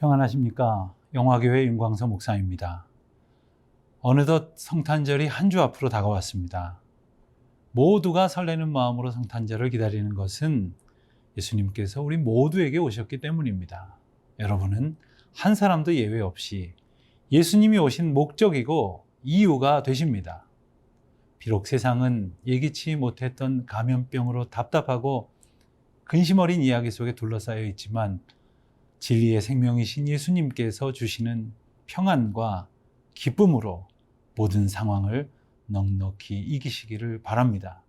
평안하십니까? 영화교회 윤광서 목사입니다. 어느덧 성탄절이 한 주 앞으로 다가왔습니다. 모두가 설레는 마음으로 성탄절을 기다리는 것은 예수님께서 우리 모두에게 오셨기 때문입니다. 여러분은 한 사람도 예외 없이 예수님이 오신 목적이고 이유가 되십니다. 비록 세상은 예기치 못했던 감염병으로 답답하고 근심 어린 이야기 속에 둘러싸여 있지만 진리의 생명이신 예수님께서 주시는 평안과 기쁨으로 모든 상황을 넉넉히 이기시기를 바랍니다.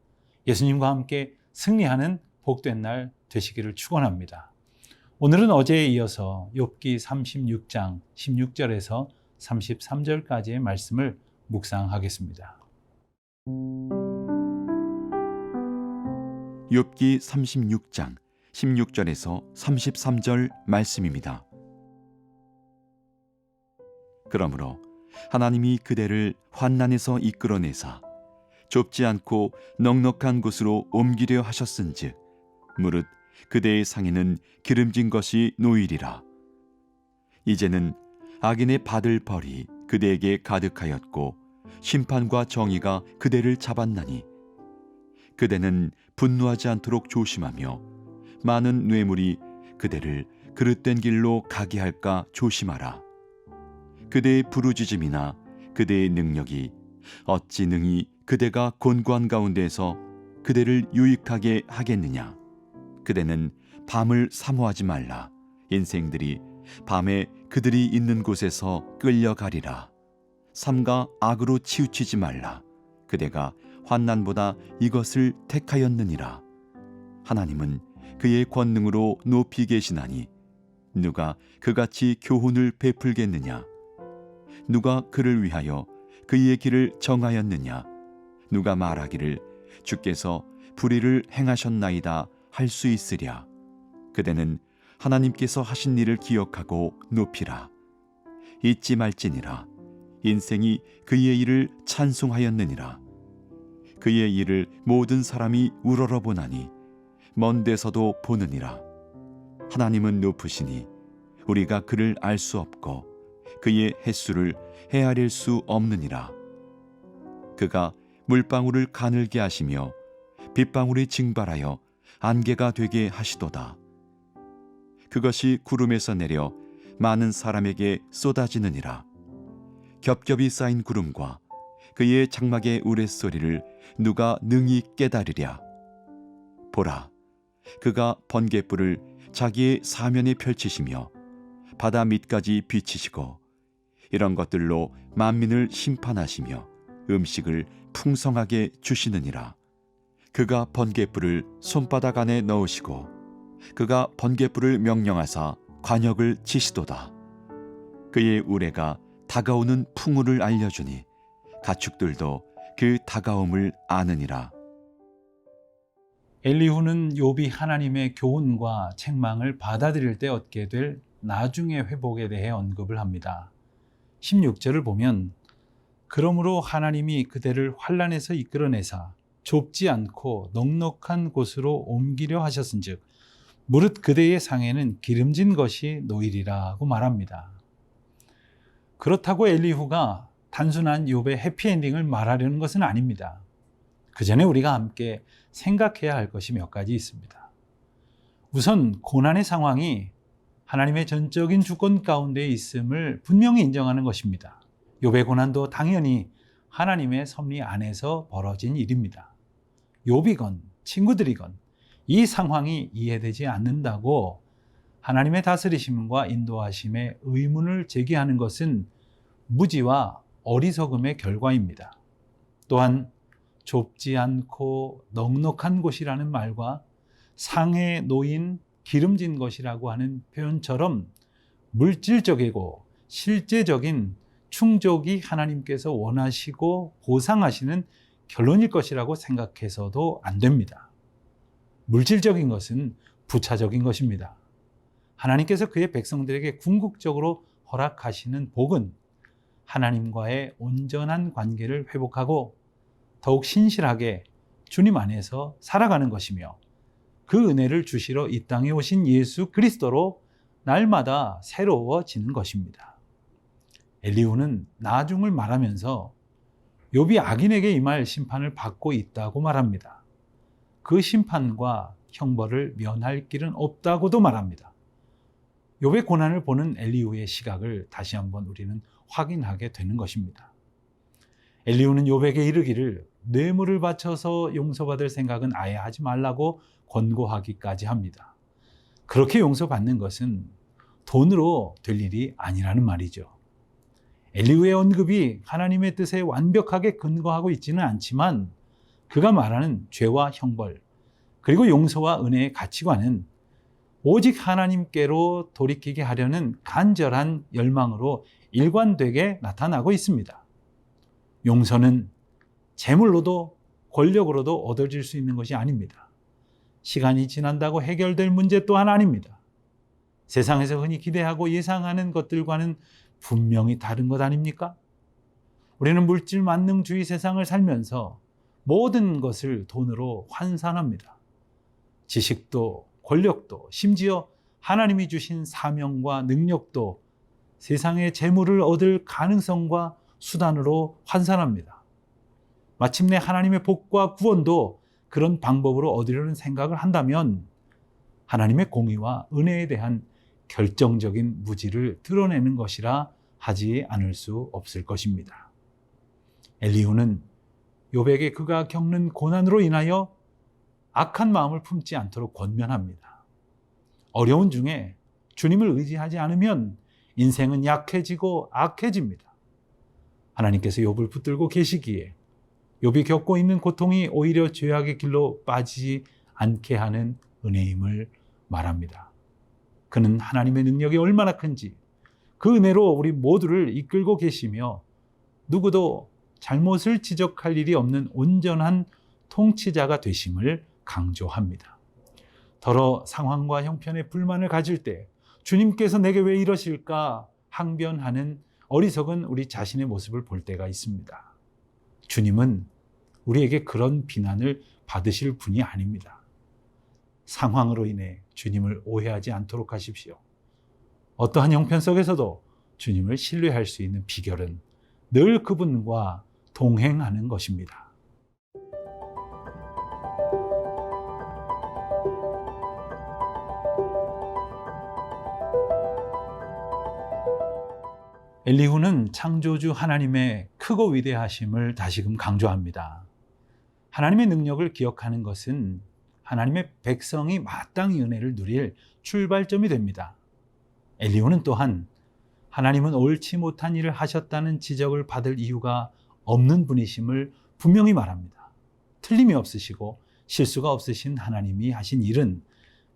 예수님과 함께 승리하는 복된 날 되시기를 축원합니다. 오늘은 어제에 이어서 욥기 36장 16절에서 33절까지의 말씀을 묵상하겠습니다. 욥기 36장 16절에서 33절 말씀입니다. 그러므로 하나님이 그대를 환난에서 이끌어내사 좁지 않고 넉넉한 곳으로 옮기려 하셨은즉 무릇 그대의 상에는 기름진 것이 놓이리라 이제는 악인의 받을 벌이 그대에게 가득하였고 심판과 정의가 그대를 잡았나니 그대는 분노하지 않도록 조심하며 많은 뇌물이 그대를 그릇된 길로 가게 할까 조심하라. 그대의 부르짖음이나 그대의 능력이 어찌 능히 그대가 곤고한 가운데에서 그대를 유익하게 하겠느냐. 그대는 밤을 사모하지 말라. 인생들이 밤에 그들이 있는 곳에서 끌려가리라. 삼가 악으로 치우치지 말라. 그대가 환난보다 이것을 택하였느니라. 하나님은 그의 권능으로 높이 계시나니 누가 그같이 교훈을 베풀겠느냐? 누가 그를 위하여 그의 길을 정하였느냐? 누가 말하기를 주께서 불의를 행하셨나이다 할 수 있으랴? 그대는 하나님께서 하신 일을 기억하고 높이라. 잊지 말지니라. 인생이 그의 일을 찬송하였느니라. 그의 일을 모든 사람이 우러러 보나니 먼 데서도 보느니라. 하나님은 높으시니 우리가 그를 알 수 없고 그의 횟수를 헤아릴 수 없느니라. 그가 물방울을 가늘게 하시며 빗방울이 증발하여 안개가 되게 하시도다. 그것이 구름에서 내려 많은 사람에게 쏟아지느니라. 겹겹이 쌓인 구름과 그의 장막의 우레소리를 누가 능히 깨달으랴. 보라, 그가 번개불을 자기의 사면에 펼치시며 바다 밑까지 비치시고 이런 것들로 만민을 심판하시며 음식을 풍성하게 주시느니라. 그가 번개불을 손바닥 안에 넣으시고 그가 번개불을 명령하사 관역을 치시도다. 그의 우레가 다가오는 풍우를 알려주니 가축들도 그 다가옴을 아느니라. 엘리후는 욥이 하나님의 교훈과 책망을 받아들일 때 얻게 될 나중의 회복에 대해 언급을 합니다. 16절을 보면 그러므로 하나님이 그대를 환란에서 이끌어내사 좁지 않고 넉넉한 곳으로 옮기려 하셨은즉 무릇 그대의 상에는 기름진 것이 노일이라고 말합니다. 그렇다고 엘리후가 단순한 욥의 해피엔딩을 말하려는 것은 아닙니다. 그 전에 우리가 함께 생각해야 할 것이 몇 가지 있습니다. 우선 고난의 상황이 하나님의 전적인 주권 가운데 있음을 분명히 인정하는 것입니다. 욥의 고난도 당연히 하나님의 섭리 안에서 벌어진 일입니다. 욥이건 친구들이건 이 상황이 이해되지 않는다고 하나님의 다스리심과 인도하심에 의문을 제기하는 것은 무지와 어리석음의 결과입니다. 또한 좁지 않고 넉넉한 곳이라는 말과 상에 놓인 기름진 것이라고 하는 표현처럼 물질적이고 실제적인 충족이 하나님께서 원하시고 보상하시는 결론일 것이라고 생각해서도 안 됩니다. 물질적인 것은 부차적인 것입니다. 하나님께서 그의 백성들에게 궁극적으로 허락하시는 복은 하나님과의 온전한 관계를 회복하고 더욱 신실하게 주님 안에서 살아가는 것이며 그 은혜를 주시러 이 땅에 오신 예수 그리스도로 날마다 새로워지는 것입니다. 엘리후는 나중을 말하면서 욥이 악인에게 임할 심판을 받고 있다고 말합니다. 그 심판과 형벌을 면할 길은 없다고도 말합니다. 욥의 고난을 보는 엘리후의 시각을 다시 한번 우리는 확인하게 되는 것입니다. 엘리후는 욥에게 이르기를 뇌물을 바쳐서 용서받을 생각은 아예 하지 말라고 권고하기까지 합니다. 그렇게 용서받는 것은 돈으로 될 일이 아니라는 말이죠. 엘리후의 언급이 하나님의 뜻에 완벽하게 근거하고 있지는 않지만 그가 말하는 죄와 형벌 그리고 용서와 은혜의 가치관은 오직 하나님께로 돌이키게 하려는 간절한 열망으로 일관되게 나타나고 있습니다. 용서는 재물로도 권력으로도 얻어질 수 있는 것이 아닙니다. 시간이 지난다고 해결될 문제 또한 아닙니다. 세상에서 흔히 기대하고 예상하는 것들과는 분명히 다른 것 아닙니까? 우리는 물질 만능주의 세상을 살면서 모든 것을 돈으로 환산합니다. 지식도 권력도 심지어 하나님이 주신 사명과 능력도 세상의 재물을 얻을 가능성과 수단으로 환산합니다. 마침내 하나님의 복과 구원도 그런 방법으로 얻으려는 생각을 한다면 하나님의 공의와 은혜에 대한 결정적인 무지를 드러내는 것이라 하지 않을 수 없을 것입니다. 엘리후는 요백에 그가 겪는 고난으로 인하여 악한 마음을 품지 않도록 권면합니다. 어려운 중에 주님을 의지하지 않으면 인생은 약해지고 악해집니다. 하나님께서 욥을 붙들고 계시기에 욥이 겪고 있는 고통이 오히려 죄악의 길로 빠지지 않게 하는 은혜임을 말합니다. 그는 하나님의 능력이 얼마나 큰지 그 은혜로 우리 모두를 이끌고 계시며 누구도 잘못을 지적할 일이 없는 온전한 통치자가 되심을 강조합니다. 더러 상황과 형편에 불만을 가질 때 주님께서 내게 왜 이러실까 항변하는 어리석은 우리 자신의 모습을 볼 때가 있습니다. 주님은 우리에게 그런 비난을 받으실 분이 아닙니다. 상황으로 인해 주님을 오해하지 않도록 하십시오. 어떠한 형편 속에서도 주님을 신뢰할 수 있는 비결은 늘 그분과 동행하는 것입니다. 엘리후는 창조주 하나님의 크고 위대하심을 다시금 강조합니다. 하나님의 능력을 기억하는 것은 하나님의 백성이 마땅히 은혜를 누릴 출발점이 됩니다. 엘리후는 또한 하나님은 옳지 못한 일을 하셨다는 지적을 받을 이유가 없는 분이심을 분명히 말합니다. 틀림이 없으시고 실수가 없으신 하나님이 하신 일은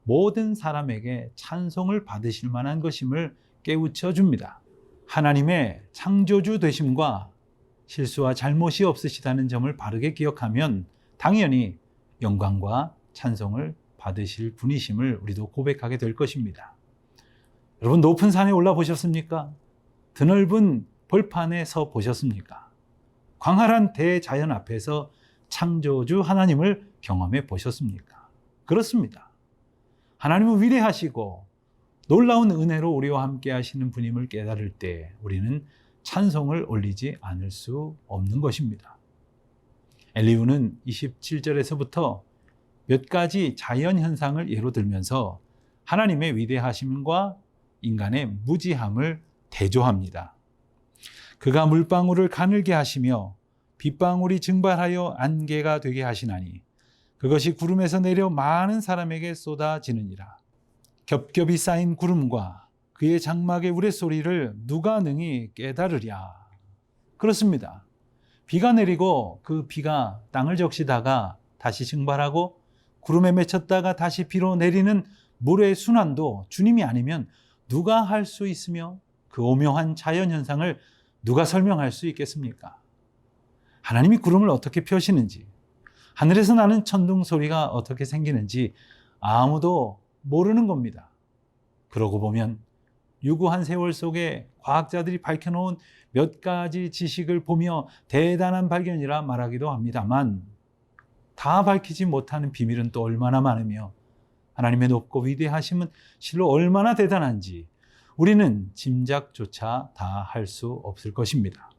모든 사람에게 찬송을 받으실 만한 것임을 깨우쳐 줍니다. 하나님의 창조주 되심과 실수와 잘못이 없으시다는 점을 바르게 기억하면 당연히 영광과 찬송을 받으실 분이심을 우리도 고백하게 될 것입니다. 여러분 높은 산에 올라 보셨습니까? 드넓은 벌판에 서 보셨습니까? 광활한 대자연 앞에서 창조주 하나님을 경험해 보셨습니까? 그렇습니다. 하나님은 위대하시고 놀라운 은혜로 우리와 함께 하시는 분임을 깨달을 때 우리는 찬송을 올리지 않을 수 없는 것입니다. 엘리우는 27절에서부터 몇 가지 자연 현상을 예로 들면서 하나님의 위대하심과 인간의 무지함을 대조합니다. 그가 물방울을 가늘게 하시며 빗방울이 증발하여 안개가 되게 하시나니 그것이 구름에서 내려 많은 사람에게 쏟아지느니라. 겹겹이 쌓인 구름과 그의 장막의 우레소리를 누가 능히 깨달으랴. 그렇습니다. 비가 내리고 그 비가 땅을 적시다가 다시 증발하고 구름에 맺혔다가 다시 비로 내리는 물의 순환도 주님이 아니면 누가 할 수 있으며 그 오묘한 자연 현상을 누가 설명할 수 있겠습니까? 하나님이 구름을 어떻게 펴시는지, 하늘에서 나는 천둥 소리가 어떻게 생기는지 아무도 모르는 겁니다. 그러고 보면 유구한 세월 속에 과학자들이 밝혀놓은 몇 가지 지식을 보며 대단한 발견이라 말하기도 합니다만 다 밝히지 못하는 비밀은 또 얼마나 많으며 하나님의 높고 위대하심은 실로 얼마나 대단한지 우리는 짐작조차 다 할 수 없을 것입니다.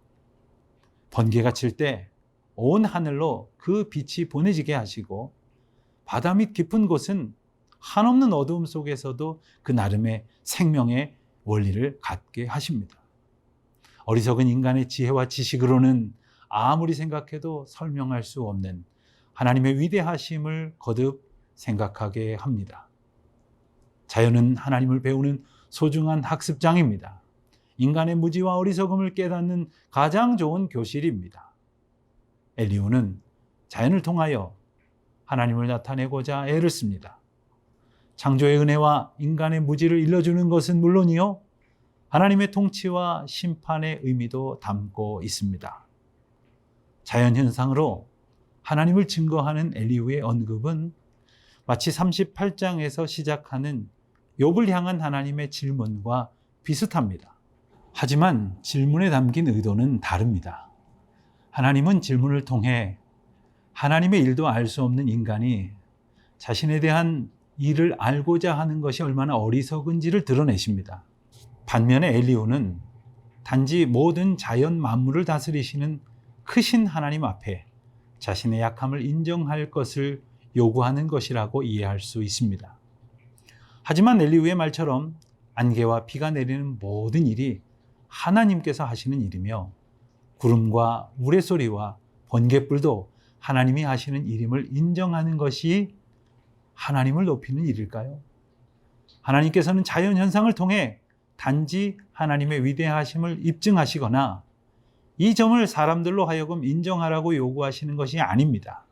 번개가 칠 때 온 하늘로 그 빛이 보내지게 하시고 바다 밑 깊은 곳은 한없는 어두움 속에서도 그 나름의 생명의 원리를 갖게 하십니다. 어리석은 인간의 지혜와 지식으로는 아무리 생각해도 설명할 수 없는 하나님의 위대하심을 거듭 생각하게 합니다. 자연은 하나님을 배우는 소중한 학습장입니다. 인간의 무지와 어리석음을 깨닫는 가장 좋은 교실입니다. 엘리우는 자연을 통하여 하나님을 나타내고자 애를 씁니다. 창조의 은혜와 인간의 무지를 일러주는 것은 물론이요, 하나님의 통치와 심판의 의미도 담고 있습니다. 자연 현상으로 하나님을 증거하는 엘리우의 언급은 마치 38장에서 시작하는 욥을 향한 하나님의 질문과 비슷합니다. 하지만 질문에 담긴 의도는 다릅니다. 하나님은 질문을 통해 하나님의 일도 알 수 없는 인간이 자신에 대한 일을 알고자 하는 것이 얼마나 어리석은지를 드러내십니다. 반면에 엘리우는 단지 모든 자연 만물을 다스리시는 크신 하나님 앞에 자신의 약함을 인정할 것을 요구하는 것이라고 이해할 수 있습니다. 하지만 엘리우의 말처럼 안개와 비가 내리는 모든 일이 하나님께서 하시는 일이며 구름과 물의 소리와 번개불도 하나님이 하시는 일임을 인정하는 것이 하나님을 높이는 일일까요? 하나님께서는 자연 현상을 통해 단지 하나님의 위대하심을 입증하시거나 이 점을 사람들로 하여금 인정하라고 요구하시는 것이 아닙니다.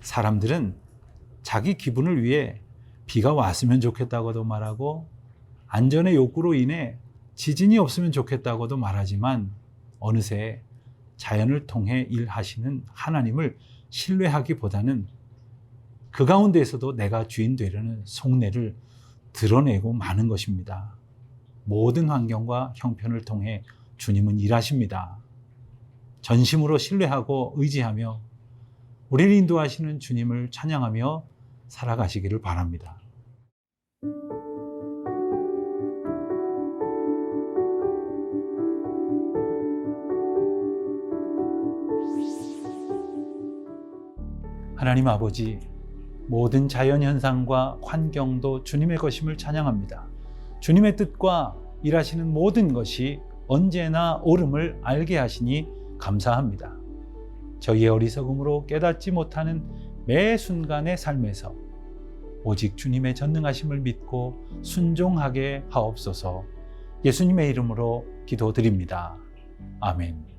사람들은 자기 기분을 위해 비가 왔으면 좋겠다고도 말하고 안전의 욕구로 인해 지진이 없으면 좋겠다고도 말하지만 어느새 자연을 통해 일하시는 하나님을 신뢰하기보다는 그 가운데에서도 내가 주인 되려는 속내를 드러내고 마는 것입니다. 모든 환경과 형편을 통해 주님은 일하십니다. 전심으로 신뢰하고 의지하며 우리를 인도하시는 주님을 찬양하며 살아가시기를 바랍니다. 하나님 아버지, 모든 자연 현상과 환경도 주님의 것임을 찬양합니다. 주님의 뜻과 일하시는 모든 것이 언제나 옳음을 알게 하시니 감사합니다. 저희의 어리석음으로 깨닫지 못하는 매 순간의 삶에서 오직 주님의 전능하심을 믿고 순종하게 하옵소서 예수님의 이름으로 기도드립니다. 아멘.